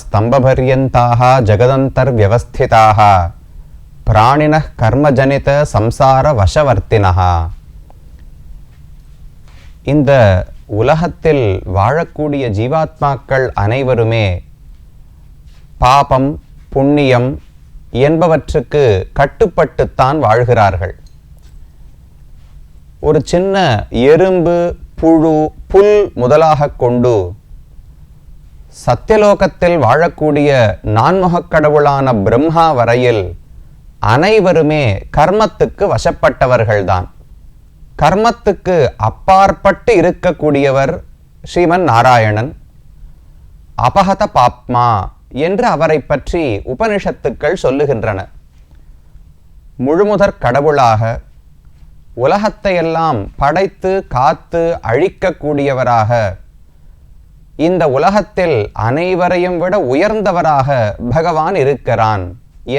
आब्रह्मस्तम्भपर्यन्ताः जगदन्तर्व्यवस्थिताः प्राणिनः कर्मजनितसंसारवशवर्तिनः இந்த உலகத்தில் வாழக்கூடிய ஜீவாத்மாக்கள் அனைவருமே பாபம் புண்ணியம் என்பவற்றுக்கு கட்டுப்பட்டுத்தான் வாழ்கிறார்கள். ஒரு சின்ன எறும்பு புழு புல் முதலாக கொண்டு சத்தியலோகத்தில் வாழக்கூடிய நான்முகக் கடவுளான பிரம்மா வரையில் அனைவருமே கர்மத்துக்கு வசப்பட்டவர்கள்தான். கர்மத்துக்கு அப்பாற்பட்டு இருக்கக்கூடியவர் ஸ்ரீமன் நாராயணன். அபகத பாப்மா என்று அவரை பற்றி உபனிஷத்துக்கள் சொல்லுகின்றன. முழுமுதற் கடவுளாக உலகத்தையெல்லாம் படைத்து காத்து அழிக்கக்கூடியவராக இந்த உலகத்தில் அனைவரையும் விட உயர்ந்தவராக பகவான் இருக்கிறான்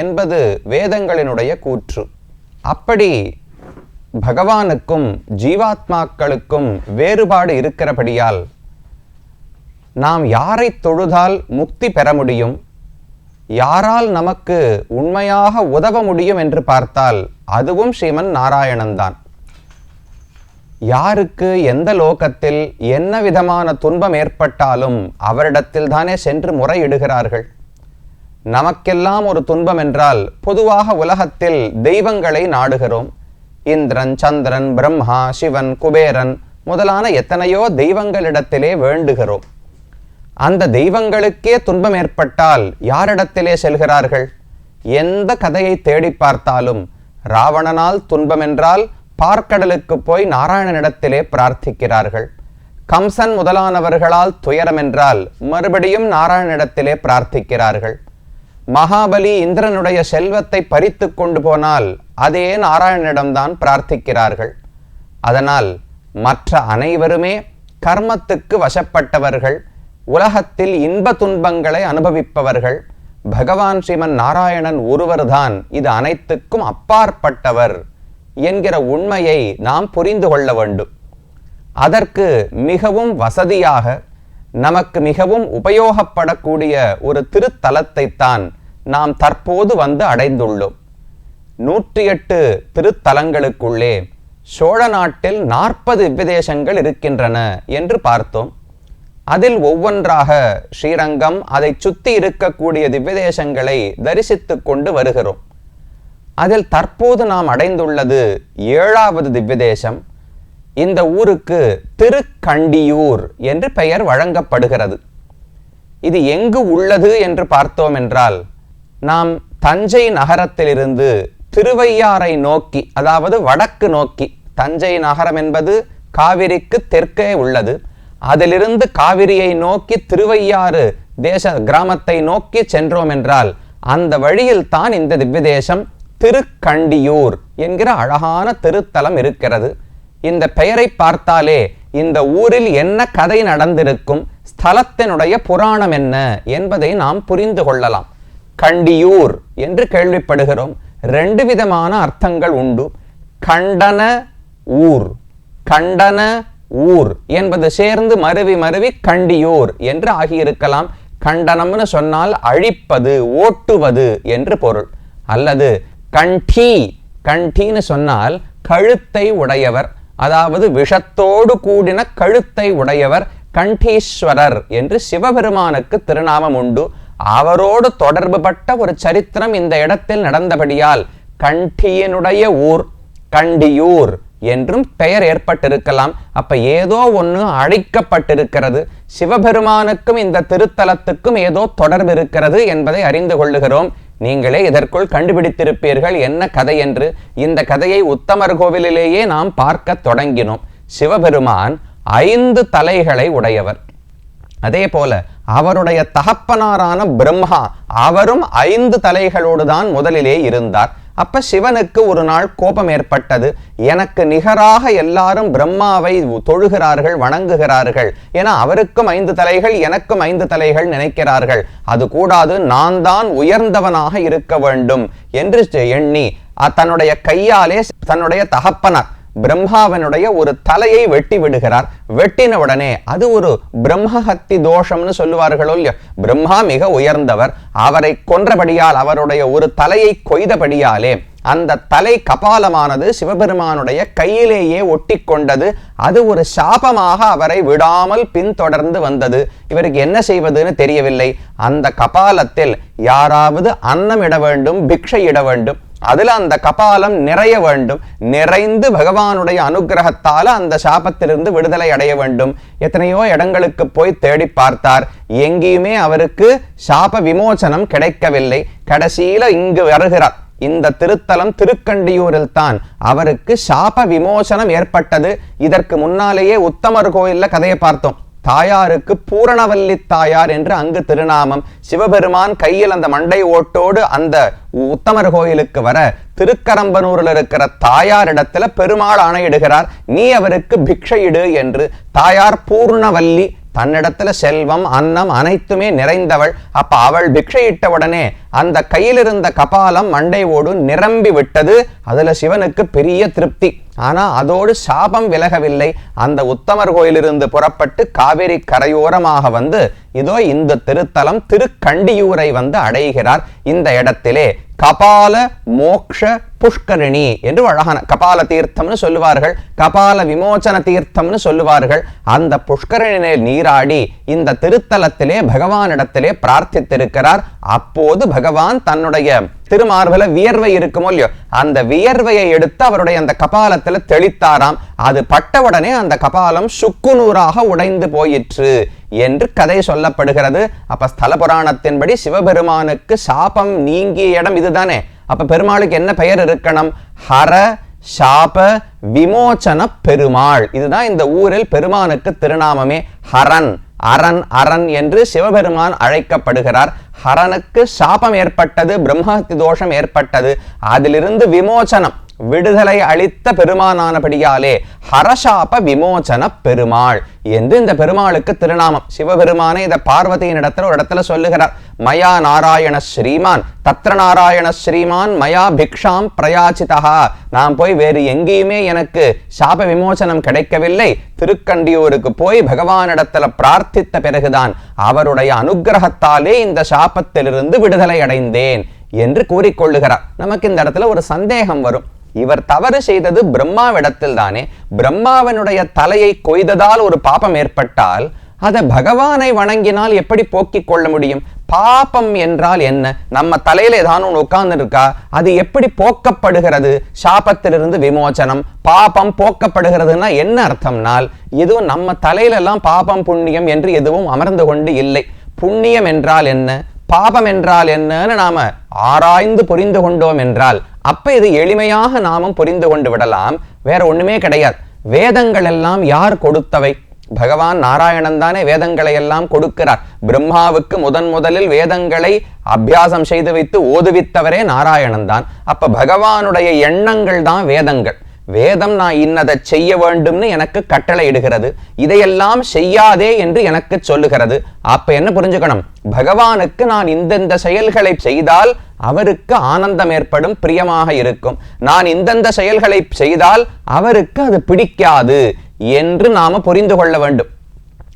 என்பது வேதங்களினுடைய கூற்று. அப்படி பகவானுக்கும் ஜீவாத்மாக்களுக்கும் வேறுபாடு இருக்கிறபடியால் நாம் யாரை தொழுதால் முக்தி பெற முடியும்? யாரால் நமக்கு உண்மையாக உதவ முடியும் என்று பார்த்தால் அதுவும் ஸ்ரீமன் நாராயணன்தான். யாருக்கு எந்த லோகத்தில் என்ன விதமான துன்பம் ஏற்பட்டாலும் அவரிடத்தில் தானே சென்று முறையிடுகிறார்கள். நமக்கெல்லாம் ஒரு துன்பம் என்றால் பொதுவாக உலகத்தில் தெய்வங்களை நாடுகிறோம். இந்திரன் சந்திரன் பிரம்மா சிவன் குபேரன் முதலான எத்தனையோ தெய்வங்களிடத்திலே வேண்டுகிறோம். அந்த தெய்வங்களுக்கே துன்பம் ஏற்பட்டால் யாரிடத்திலே செல்கிறார்கள்? எந்த கதையை தேடி பார்த்தாலும் ராவணனால் துன்பம் என்றால் பார்க்கடலுக்கு போய் நாராயணனிடத்திலே பிரார்த்திக்கிறார்கள். கம்சன் முதலானவர்களால் துயரம் என்றால் மறுபடியும் நாராயணனிடத்திலே பிரார்த்திக்கிறார்கள். மகாபலி இந்திரனுடைய செல்வத்தை பறித்து கொண்டு போனால் அதே நாராயணனிடம்தான் பிரார்த்திக்கிறார்கள். அதனால் மற்ற அனைவருமே கர்மத்துக்கு வசப்பட்டவர்கள் உலகத்தில் இன்ப துன்பங்களை அனுபவிப்பவர்கள் பகவான் ஸ்ரீமன் நாராயணன் ஒருவர்தான் இது அனைத்துக்கும் அப்பாற்பட்டவர் என்கிற உண்மையை நாம் புரிந்து கொள்ள வேண்டும். அதற்கு மிகவும் வசதியாக நமக்கு மிகவும் உபயோகப்படக்கூடிய ஒரு திருத்தலத்தைத்தான் நாம் தற்போது வந்து அடைந்துள்ளோம். நூற்றி எட்டு திருத்தலங்களுக்குள்ளே சோழ நாட்டில் நாற்பது விதேசங்கள் இருக்கின்றன என்று பார்த்தோம். அதில் ஒவ்வொன்றாக ஸ்ரீரங்கம் அதை சுற்றி இருக்கக்கூடிய திவ்யதேசங்களை தரிசித்துக் கொண்டு வருகிறோம். அதில் தற்போது நாம் அடைந்துள்ளது ஏழாவது திவ்யதேசம். இந்த ஊருக்கு திருக்கண்டியூர் என்று பெயர் வழங்கப்படுகிறது. இது எங்கு உள்ளது என்று பார்த்தோம் என்றால் நாம் தஞ்சை நகரத்திலிருந்து திருவையாறை நோக்கி அதாவது வடக்கு நோக்கி தஞ்சை நகரம் என்பது காவிரிக்கு தெற்கே உள்ளது. அதிலிருந்து காவிரியை நோக்கி திருவையாறு தேச கிராமத்தை நோக்கி சென்றோம் என்றால் அந்த வழியில் தான் இந்த திவ்யதேசம் திருக்கண்டியூர் என்கிற அழகான திருத்தலம் இருக்கிறது. இந்த பெயரை பார்த்தாலே இந்த ஊரில் என்ன கதை நடந்திருக்கும் ஸ்தலத்தினுடைய புராணம் என்ன என்பதை நாம் புரிந்து கொள்ளலாம். கண்டியூர் என்று கேள்விப்படுகிறோம். ரெண்டு விதமான அர்த்தங்கள் உண்டு. கண்டன ஊர். கண்டன ஊர் என்பது சேர்ந்து மருவி மருவி கண்டியூர் என்று ஆகியிருக்கலாம். கண்டனம்னு சொன்னால் அழிப்பது ஓட்டுவது என்று பொருள். அல்லது கண்டி. கண்டின்னு சொன்னால் கழுத்தை உடையவர். அதாவது விஷத்தோடு கூடின கழுத்தை உடையவர் கண்டீஸ்வரர் என்று சிவபெருமானுக்கு திருநாமம் உண்டு. அவரோடு தொடர்புபட்ட ஒரு சரித்திரம் இந்த இடத்தில் நடந்தபடியால் கண்டியனுடைய ஊர் கண்டியூர் என்றும் பெயர் ஏற்பட்டிருக்கலாம். அப்ப ஏதோ ஒன்று அழைக்கப்பட்டிருக்கிறது. சிவபெருமானுக்கும் இந்த திருத்தலத்துக்கும் ஏதோ தொடர்பு இருக்கிறது என்பதை அறிந்து கொள்ளுகிறோம். நீங்களே இதற்குள் கண்டுபிடித்திருப்பீர்கள் என்ன கதை என்று. இந்த கதையை உத்தமர் கோவிலிலேயே நாம் பார்க்க தொடங்கினோம். சிவபெருமான் ஐந்து தலைகளை உடையவர். அதே போல அவருடைய தகப்பனாரான பிரம்மா அவரும் ஐந்து தலைகளோடு தான் முதலிலே இருந்தார். அப்ப சிவனுக்கு ஒரு நாள் கோபம் ஏற்பட்டது. எனக்கு நிகராக எல்லாரும் பிரம்மாவை தொழுகிறார்கள் வணங்குகிறார்கள். என அவருக்கும் ஐந்து தலைகள் எனக்கும் ஐந்து தலைகள் நினைக்கிறார்கள். அது கூடாது நான் தான் உயர்ந்தவனாக இருக்க வேண்டும் என்று எண்ணி தன்னுடைய கையாலே தன்னுடைய தகப்பனார் பிரம்மாவனுடைய ஒரு தலையை வெட்டி விடுகிறார். வெட்டின உடனே அது ஒரு பிரம்மஹத்தி தோஷம்னு சொல்லுவார்களோ இல்லையோ? பிரம்மா மிக உயர்ந்தவர். அவரை கொன்றபடியால் அவருடைய ஒரு தலையை கொய்தபடியாலே அந்த தலை கபாலமானது சிவபெருமானுடைய கையிலேயே ஒட்டி கொண்டது அது ஒரு சாபமாக அவரை விடாமல் பின்தொடர்ந்து வந்தது. இவருக்கு என்ன செய்வதுன்னு தெரியவில்லை. அந்த கபாலத்தில் யாராவது அன்னம் இட வேண்டும் பிக்ஷை இட வேண்டும். அதுல அந்த கபாலம் நிறைய வேண்டும். நிறைந்து பகவானுடைய அனுகிரகத்தால அந்த சாபத்திலிருந்து விடுதலை அடைய வேண்டும். எத்தனையோ இடங்களுக்கு போய் தேடி பார்த்தார். எங்கேயுமே அவருக்கு சாப விமோசனம் கிடைக்கவில்லை. கடைசியில இங்கு வருகிறார். இந்த திருத்தலம் திருக்கண்டியூரில் தான் அவருக்கு சாப விமோசனம் ஏற்பட்டது. இதற்கு முன்னாலேயே உத்தமர் கோயில்ல கதையை பார்த்தோம். தாயாருக்கு பூரணவல்லி தாயார் என்று அங்கு திருநாமம். சிவபெருமான் கையில் அந்த மண்டை ஓட்டோடு அந்த உத்தமர் கோயிலுக்கு வர திருக்கரம்பனூரில் இருக்கிற தாயாரிடத்துல பெருமாள் ஆணையிடுகிறார். நீ அவருக்கு பிக்ஷையிடு என்று. தாயார் பூர்ணவல்லி தன்னிடத்துல செல்வம் அன்னம் அனைத்துமே நிறைந்தவள். அப்ப அவள் பிக்ஷையிட்ட உடனே அந்த கையிலிருந்த கபாலம் கபாலம் மண்டையோடு நிரம்பி விட்டது. அதுல சிவனுக்கு பெரிய திருப்தி. ஆனா அதோடு சாபம் விலகவில்லை. அந்த உத்தமர் கோயிலிருந்து புறப்பட்டு காவிரி கரையோரமாக வந்து இதோ இந்த திருத்தலம் திருக்கண்டியூரை வந்து அடைகிறார். இந்த இடத்திலே கபால மோக்ஷ புஷ்கரிணி என்று அழகான கபால தீர்த்தம்னு சொல்லுவார்கள் கபால விமோச்சன தீர்த்தம்னு சொல்லுவார்கள். அந்த புஷ்கரணியில் நீராடி இந்த திருத்தலத்திலே பகவானிடத்திலே பிரார்த்தித்திருக்கிறார். அப்போது பகவான் தன்னுடைய திருமார்பல வியர்வை இருக்குமோ இல்லையோ அந்த வியர்வையை எடுத்து அவருடைய அந்த கபாலத்துல தெளித்தாராம். அது பட்டவுடனே அந்த கபாலம் சுக்குநூறாக உடைந்து போயிற்று என்று கதை சொல்லப்படுகிறது. அப்ப ஸ்தல புராணத்தின்படி சிவபெருமானுக்கு சாபம் நீங்கிய இடம் இதுதானே? அப்போ பெருமாளுக்கு என்ன பெயர் இருக்கணும்? ஹர சாப விமோச்சன பெருமாள். இதுதான் இந்த ஊரில் பெருமானுக்கு திருநாமமே. ஹரன் அரண் அரண் என்று சிவபெருமான் அழைக்கப்படுகிறார். ஹரனுக்கு சாபம் ஏற்பட்டது பிரம்மஹத்தி தோஷம் ஏற்பட்டது. அதிலிருந்து விமோச்சனம் விடுதலை அளித்த பெருமானானபடியாலே ஹரஷாப விமோச்சன பெருமாள் என்று இந்த பெருமாளுக்கு திருநாமம். சிவபெருமானே இதை பார்வதியின் இடத்துல ஒரு இடத்துல சொல்லுகிறார். மயா நாராயண ஸ்ரீமான் தத்ர நாராயண ஸ்ரீமான் மயா பிக்ஷாம் பிரயாச்சிதா நான் போய் வேறு எங்கேயுமே எனக்கு சாப விமோசனம் கிடைக்கவில்லை. திருக்கண்டியூருக்கு போய் பகவானிடத்துல பிரார்த்தித்த பிறகுதான் அவருடைய அனுக்கிரகத்தாலே இந்த சாபத்திலிருந்து விடுதலை அடைந்தேன் என்று கூறிக்கொள்ளுகிறார். நமக்கு இந்த இடத்துல ஒரு சந்தேகம் வரும். இவர் தவறு செய்தது பிரம்மாவிடத்தில் தானே பிரம்மாவனுடைய தலையை கொய்ததால் ஒரு பாபம் ஏற்பட்டால் அதை பகவானை வணங்கினால் எப்படி போக்கிக் கொள்ள முடியும்? பாபம் என்றால் என்ன? நம்ம தலையில ஏதானு ஒன்று உட்கார்ந்து இருக்கா அது எப்படி போக்கப்படுகிறது? சாபத்திலிருந்து விமோச்சனம். பாபம் போக்கப்படுகிறதுனா என்ன அர்த்தம்னால் எதுவும் நம்ம தலையில எல்லாம் பாபம் புண்ணியம் என்று எதுவும் அமர்ந்து கொண்டு இல்லை. புண்ணியம் என்றால் என்ன? பாபம் என்றால் என்னன்னு நாம ஆராய்ந்து புரிந்து கொண்டோம் என்றால் அப்ப இது எளிமையாக நாமும் புரிந்து கொண்டு விடலாம். வேற ஒண்ணுமே கிடையாது. வேதங்கள் எல்லாம் யார் கொடுத்தவை? பகவான் நாராயணன் தானே வேதங்களை எல்லாம் கொடுக்கிறார். பிரம்மாவுக்கு முதன் முதலில் வேதங்களை அபியாசம் செய்து வைத்து ஓதுவித்தவரே நாராயணன் தான். அப்ப பகவானுடைய எண்ணங்கள் தான் வேதங்கள். வேதம் நான் இன்னதை செய்ய வேண்டும்னு எனக்கு கட்டளை இடுகிறது இதையெல்லாம் செய்யாதே என்று எனக்கு சொல்லுகிறது. அப்ப என்ன புரிஞ்சுக்கணும்? பகவானுக்கு நான் இந்தந்த செயல்களை செய்தால் அவருக்கு ஆனந்தம் ஏற்படும் பிரியமாக இருக்கும். நான் இந்தந்த செயல்களை செய்தால் அவருக்கு அது பிடிக்காது என்று நாம புரிந்து கொள்ள வேண்டும்.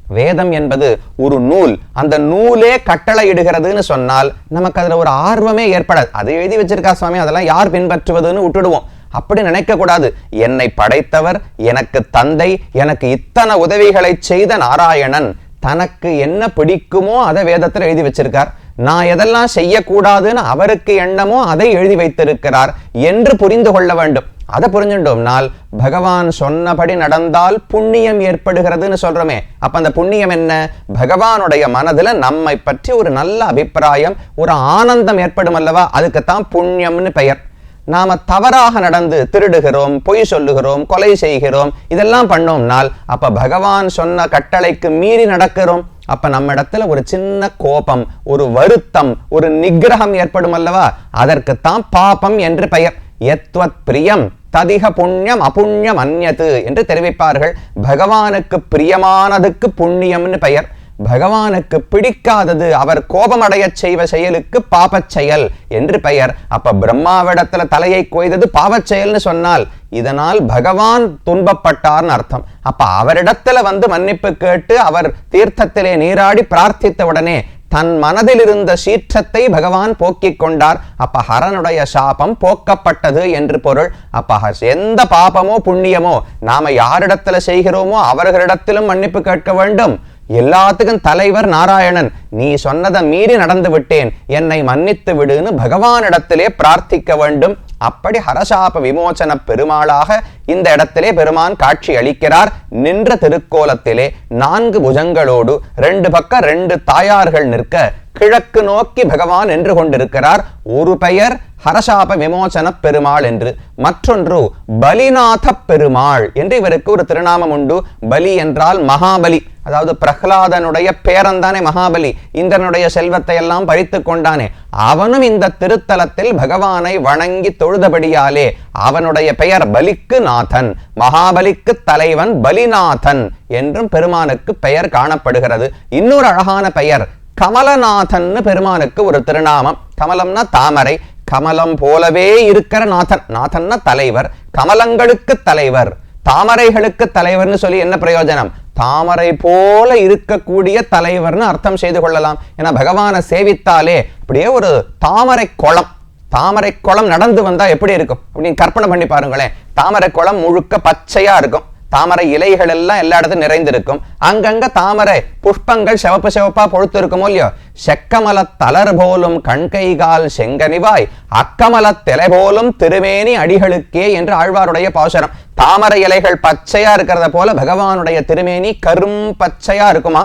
வேதம் என்பது ஒரு நூல். அந்த நூலே கட்டளை இடுகிறதுன்னு சொன்னால் நமக்கு அதுல ஒரு ஆர்வமே ஏற்படாது. அதை எழுதி வச்சிருக்கா சுவாமி? அதெல்லாம் யார் பின்பற்றுவதுன்னு விட்டுடுவோம். அப்படி நினைக்கக்கூடாது. என்னை படைத்தவர் எனக்கு தந்தை எனக்கு இத்தனை உதவிகளை செய்த நாராயணன் தனக்கு என்ன பிடிக்குமோ அதை வேதத்தில் எழுதி வச்சிருக்கார். நான் எதெல்லாம் செய்யக்கூடாதுன்னு அவருக்கு எண்ணமோ அதை எழுதி வைத்திருக்கிறார் என்று புரிந்து கொள்ள வேண்டும். அதை புரிஞ்சுட்டோம்னால் பகவான் சொன்னபடி நடந்தால் புண்ணியம் ஏற்படுகிறதுன்னு சொல்றோமே. அப்ப அந்த புண்ணியம் என்ன? பகவானுடைய மனதுல நம்மை பற்றி ஒரு நல்ல அபிப்பிராயம் ஒரு ஆனந்தம் ஏற்படும் அல்லவா? அதுக்குத்தான் புண்ணியம்னு பெயர். நாம தவறாக நடந்து திருடுகிறோம் பொய் சொல்லுகிறோம் கொலை செய்கிறோம் இதெல்லாம் பண்ணோம்னால் அப்ப பகவான் சொன்ன கட்டளைக்கு மீறி நடக்கிறோம். அப்ப நம்ம இடத்துல ஒரு சின்ன கோபம் ஒரு வருத்தம் ஒரு நிகிரகம் ஏற்படும் அல்லவா? அதற்குத்தான் பாபம் என்று பெயர். எத்வத் பிரியம் ததிக புண்ணியம் அபுண்ணியம் அந்நது என்று தெரிவிப்பார்கள். பகவானுக்கு பிரியமானதுக்கு புண்ணியம்னு பெயர். பகவானுக்கு பிடிக்காதது அவர் கோபமடைய செய்வ செயலுக்கு பாபச் செயல் என்று பெயர். அப்ப பிரம்மாவிடத்துல தலையை கொய்தது பாவச் செயல்னு சொன்னால் இதனால் பகவான் துன்பப்பட்டார்னு அர்த்தம். அப்ப அவரிடத்துல வந்து மன்னிப்பு கேட்டு அவர் தீர்த்தத்திலே நீராடி பிரார்த்தித்த உடனே தன் மனதில் இருந்த சீற்றத்தை பகவான் போக்கிக் கொண்டார். அப்ப ஹரனுடைய சாபம் போக்கப்பட்டது என்று பொருள். அப்ப எந்த பாபமோ புண்ணியமோ நாம யாரிடத்துல செய்கிறோமோ அவர்களிடத்திலும் மன்னிப்பு கேட்க வேண்டும். எல்லாத்துக்கும் தலைவர் நாராயணன் நீ சொன்னதை மீறி நடந்து விட்டேன். என்னை மன்னித்து விடுன்னு பகவானிடத்திலே பிரார்த்திக்க வேண்டும். அப்படி ஹரசாப விமோச்சன பெருமாளாக இந்த இடத்திலே பெருமான் காட்சி அளிக்கிறார். நின்ற திருக்கோலத்திலே நான்கு புஜங்களோடு ரெண்டு பக்கம் ரெண்டு தாயார்கள் நிற்க கிழக்கு நோக்கி பகவான் நின்று கொண்டிருக்கிறார். ஒரு பெயர் ஹரசாப விமோசன பெருமாள் என்று மற்றொன்று பலிநாத பெருமாள் என்று இவருக்கு ஒரு திருநாமம் உண்டு. பலி என்றால் மகாபலி அதாவது பிரகலாதனுடைய பேரன் தானே மகாபலி இந்திரனுடைய செல்வத்தை எல்லாம் பழித்து கொண்டானே. அவனும் இந்த திருத்தலத்தில் பகவானை வணங்கி தொழுதபடியாலே அவனுடைய பெயர் பலிக்கு நாதன் மகாபலிக்கு தலைவன் பலிநாதன் என்றும் பெருமானுக்கு பெயர் காணப்படுகிறது. இன்னொரு அழகான பெயர் கமலநாதன்னு பெருமானுக்கு ஒரு திருநாமம். கமலம்னா தாமரை கமலம் போலவே இருக்கிற நாதன். நாதன்னா தலைவர் கமலங்களுக்கு தலைவர் தாமரைகளுக்கு தலைவர்னு சொல்லி என்ன பிரயோஜனம்? தாமரை போல இருக்கக்கூடிய தலைவர்னு அர்த்தம் செய்து கொள்ளலாம். ஏன்னா பகவானை சேவித்தாலே அப்படியே ஒரு தாமரை குளம் தாமரை குளம் நடந்து வந்தா எப்படி இருக்கும்? அப்படின்னு கற்பனை பண்ணி பாருங்களேன். தாமரை குளம் முழுக்க பச்சையா இருக்கும். தாமரை இலைகள் எல்லாம் எல்லா இடத்தும் நிறைந்திருக்கும். அங்கங்க தாமரை புஷ்பங்கள் சிவப்பு சிவப்பா பொழுத்து இருக்குமோ இல்லையோ? செக்கமல தளர் போலும் கண்கைகால் செங்கனிவாய் அக்கமல திலை போலும் திருமேனி அடிகளுக்கே என்று ஆழ்வாருடைய பாசுரம். தாமரை இலைகள் பச்சையா இருக்கிறத போல பகவானுடைய திருமேனி கரும் பச்சையா இருக்குமா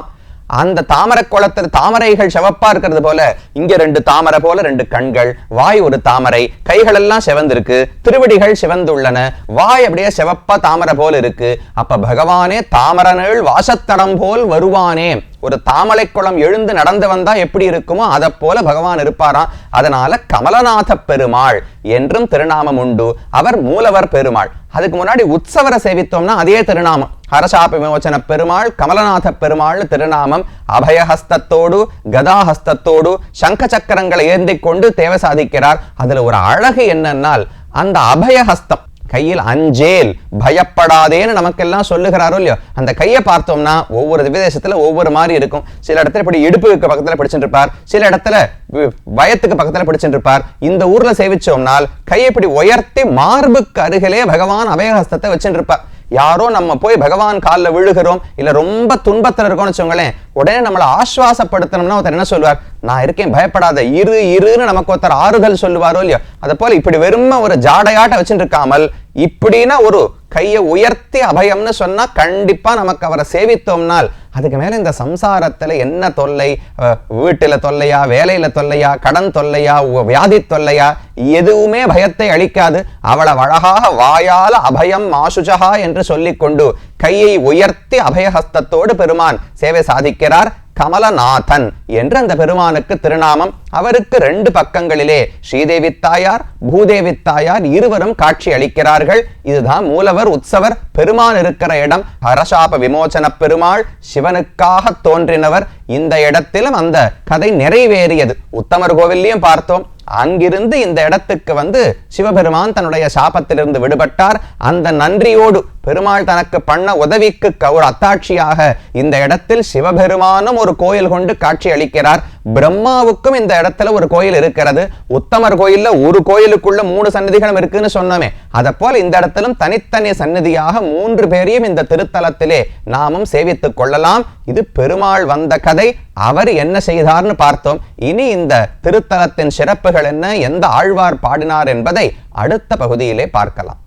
அந்த தாமரை குளத்தில் தாமரைகள் சிவப்பா இருக்கிறது போல இங்க ரெண்டு தாமரை போல ரெண்டு கண்கள் வாய் ஒரு தாமரை கைகள் எல்லாம் செவந்திருக்கு திருவடிகள் சிவந்துள்ளன வாய் அப்படியே செவப்பா தாமரை போல இருக்கு. அப்ப பகவானே தாமரநேள் வாசத்தடம் போல் வருவானே. ஒரு தாமலை குளம் எழுந்து நடந்து வந்தா எப்படி இருக்குமோ அதை போல பகவான் இருப்பாராம். அதனால கமலநாத பெருமாள் என்றும் திருநாமம் உண்டு. அவர் மூலவர் பெருமாள். அதுக்கு முன்னாடி உற்சவரை சேவித்தோம்னா அதே திருநாமம். ஹரசாப விமோச்சன பெருமாள் கமலநாத பெருமாள் திருநாமம் அபயஹஸ்தத்தோடு கதாஹஸ்தத்தோடு சங்க சக்கரங்களை ஏந்தி கொண்டு தேவை சாதிக்கிறார். அதுல ஒரு அழகு என்னன்னால் அந்த அபயஹஸ்தம் கையில் அஞ்சேல். பயப்படாதேன்னு நமக்கெல்லாம் சொல்லுகிறாரோ இல்லையோ? அந்த கையை பார்த்தோம்னா ஒவ்வொரு விதேசத்தில் ஒவ்வொரு மாதிரி இருக்கும். சில இடத்துல இப்படி இடுப்புக்கு பக்கத்தில் பிடிச்சிட்டு இருப்பார் சில இடத்துல வயத்துக்கு பக்கத்தில் பிடிச்சிருப்பார். இருப்பார் இந்த ஊரில் சேவிச்சோம்னால் கையை இப்படி உயர்த்தி மார்புக்கு அருகிலே பகவான் அபயஹஸ்தத்தை வச்சுட்டு இருப்பார் யாரோ நம்ம போய் பகவான் காலில் விழுகிறோம் இல்ல ரொம்ப துன்பத்தில் இருக்கோம்னு வச்சுக்கோங்களேன் உடனே நம்மளை ஆஸ்வாசப்படுத்தணும்னா ஒருத்தர் என்ன சொல்வார் நான் இருக்கேன் பயப்படாத இரு இருன்னு நமக்கு ஒருத்தர் ஆறுதல் சொல்லுவாரோ இல்லையோ? அதை போல இப்படி வெறும ஒரு ஜாடையாட்ட வச்சுட்டு இருக்காமல் இப்படின்னா ஒரு கையை உயர்த்தி அபயம்னு சொன்னா கண்டிப்பா நமக்கு அவரை சேவித்தோம்னால் அதுக்கு மேல இந்த சம்சாரத்துல என்ன தொல்லை? வீட்டுல தொல்லையா? வேலையில தொல்லையா? கடன் தொல்லையா? வியாதி தொல்லையா? எதுவுமே பயத்தை அளிக்காது. அவளை அழகாக வாயால அபயம் மாசுஜகா என்று சொல்லிக்கொண்டு கையை உயர்த்தி அபயஹஸ்தத்தோடு பெருமான் சேவை சாதிக்கிறார். கமலநாதன் என்று அந்த பெருமானுக்கு திருநாமம். அவருக்கு ரெண்டு பக்கங்களிலே ஸ்ரீதேவி தாயார் பூதேவி தாயார் இருவரும் காட்சி அளிக்கிறார்கள். இதுதான் மூலவர் உற்சவர் பெருமான் இருக்கிற இடம். ஹரசாப விமோச்சன பெருமாள் சிவனுக்காக தோன்றினவர். இந்த இடத்திலும் அந்த கதை நிறைவேறியது. உத்தமர் கோவில்லையும் பார்த்தோம். அங்கிருந்து இந்த இடத்துக்கு வந்து சிவபெருமான் தன்னுடைய சாபத்திலிருந்து விடுபட்டார். அந்த நன்றியோடு பெருமாள் தனக்கு பண்ண உதவிக்கு ஒரு அத்தாட்சியாக இந்த இடத்தில் சிவபெருமானும் ஒரு கோயில் கொண்டு காட்சி அளிக்கிறார். பிரம்மாவுக்கும் இந்த இடத்துல ஒரு கோயில் இருக்கிறது. உத்தமர் கோயில்ல ஒரு கோயிலுக்குள்ள மூணு சன்னதிகளும் இருக்குன்னு சொன்னோமே. அதை போல இந்த இடத்திலும் தனித்தனி சன்னதியாக மூன்று பேரையும் இந்த திருத்தலத்திலே நாமும் சேவித்துக் கொள்ளலாம். இது பெருமாள் வந்த கதை. அவர் என்ன செய்தார்னு பார்த்தோம். இனி இந்த திருத்தலத்தின் சிறப்புகள் என்ன? எந்த ஆழ்வார் பாடினார் என்பதை அடுத்த பகுதியிலே பார்க்கலாம்.